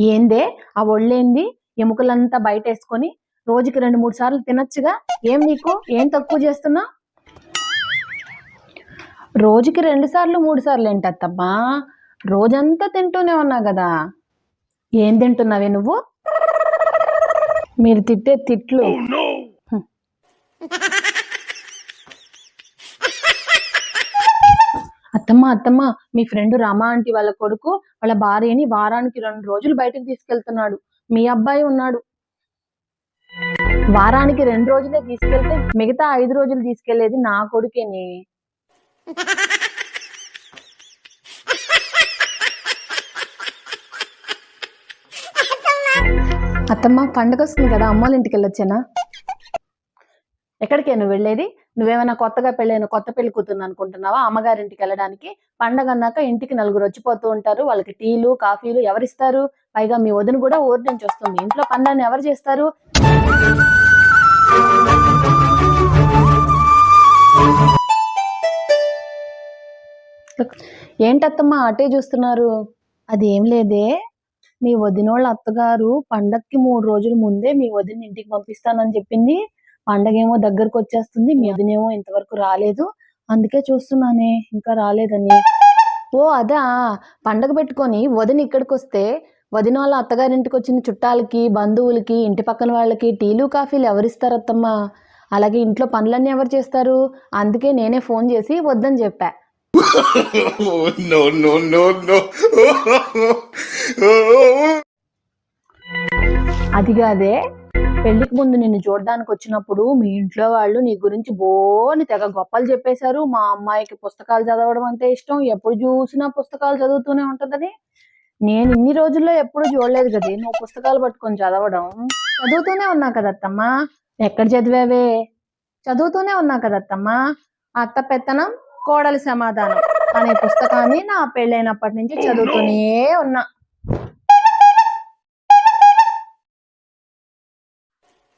ఏందే? ఆ ఒళ్ళేంది? ఎముకలంతా బయట వేసుకొని రోజుకి రెండు మూడు సార్లు తినొచ్చుగా? ఏం నీకు? ఏం తక్కువ చేస్తున్నా రోజుకి రెండు సార్లు మూడు సార్లు ఏంటత్తమ్మా? రోజంతా తింటూనే ఉన్నా కదా? ఏం తింటున్నావే నువ్వు? మీరు తిట్టే తిట్లు. అత్తమ్మ అత్తమ్మ మీ ఫ్రెండ్ రమా ఆంటీ వాళ్ళ కొడుకు వాళ్ళ భార్యని వారానికి రెండు రోజులు బయటకు తీసుకెళ్తున్నాడు. మీ అబ్బాయి ఉన్నాడు. వారానికి రెండు రోజులే తీసుకెళ్తే మిగతా ఐదు రోజులు తీసుకెళ్ళేది నా కొడుకేని. అత్తమ్మ పండగ వస్తుంది కదా అమ్మాళ్ళ ఇంటికి వెళ్ళొచ్చానా ఎక్కడికే నువ్వు వెళ్ళేది? నువ్వేమైనా కొత్తగా పెళ్ళైన కొత్త పెళ్ళి కూతురు అనుకుంటున్నావా? అమ్మగారింటికి వెళ్ళడానికి పండగ అన్నాక ఇంటికి నలుగురు వచ్చిపోతూ ఉంటారు. వాళ్ళకి టీలు కాఫీలు ఎవరిస్తారు? పైగా మీ వదిన కూడా ఊరి నుంచి వస్తుంది. ఇంట్లో పండాన్ని ఎవరు చేస్తారు? ఏంటత్తమ్మా అటే చూస్తున్నారు? అది ఏం లేదే. మీ వదినోళ్ళ అత్తగారు పండక్కి మూడు రోజుల ముందే మీ వదిన ఇంటికి పంపిస్తానని చెప్పింది. పండగ ఏమో దగ్గరకు వచ్చేస్తుంది మీ వదినేమో ఇంతవరకు రాలేదు. అందుకే చూస్తున్నానే ఇంకా రాలేదని. ఓ అదా. పండగ పెట్టుకొని వదిన ఇక్కడికి వస్తే వదిన వాళ్ళ అత్తగారింటికి వచ్చిన చుట్టాలకి బంధువులకి ఇంటి పక్కన వాళ్ళకి టీలు కాఫీలు ఎవరిస్తారు అత్తమ్మ అలాగే ఇంట్లో పనులన్నీ ఎవరు చేస్తారు? అందుకే నేనే ఫోన్ చేసి వద్దని చెప్పా. అది కాదే. పెళ్ళికి ముందు నిన్ను చూడడానికి వచ్చినప్పుడు మీ ఇంట్లో వాళ్ళు నీ గురించి బోని తెగ గొప్పలు చెప్పేశారు. మా అమ్మాయికి పుస్తకాలు చదవడం అంటే ఇష్టం. ఎప్పుడు చూసినా పుస్తకాలు చదువుతూనే ఉంటుందని. నేను ఇన్ని రోజుల్లో ఎప్పుడు చూడలేదు కదా. నువ్వు పుస్తకాలు పట్టుకొని చదవడం. చదువుతూనే ఉన్నా కదా కదత్తమ్మా ఎక్కడ చదివావే? చదువుతూనే ఉన్నా కదా కదత్తమ్మా అత్త పెత్తనం కోడలి సమాధానం అనే పుస్తకాన్ని నా పెళ్ళైనప్పటి నుంచి చదువుతూనే ఉన్నా.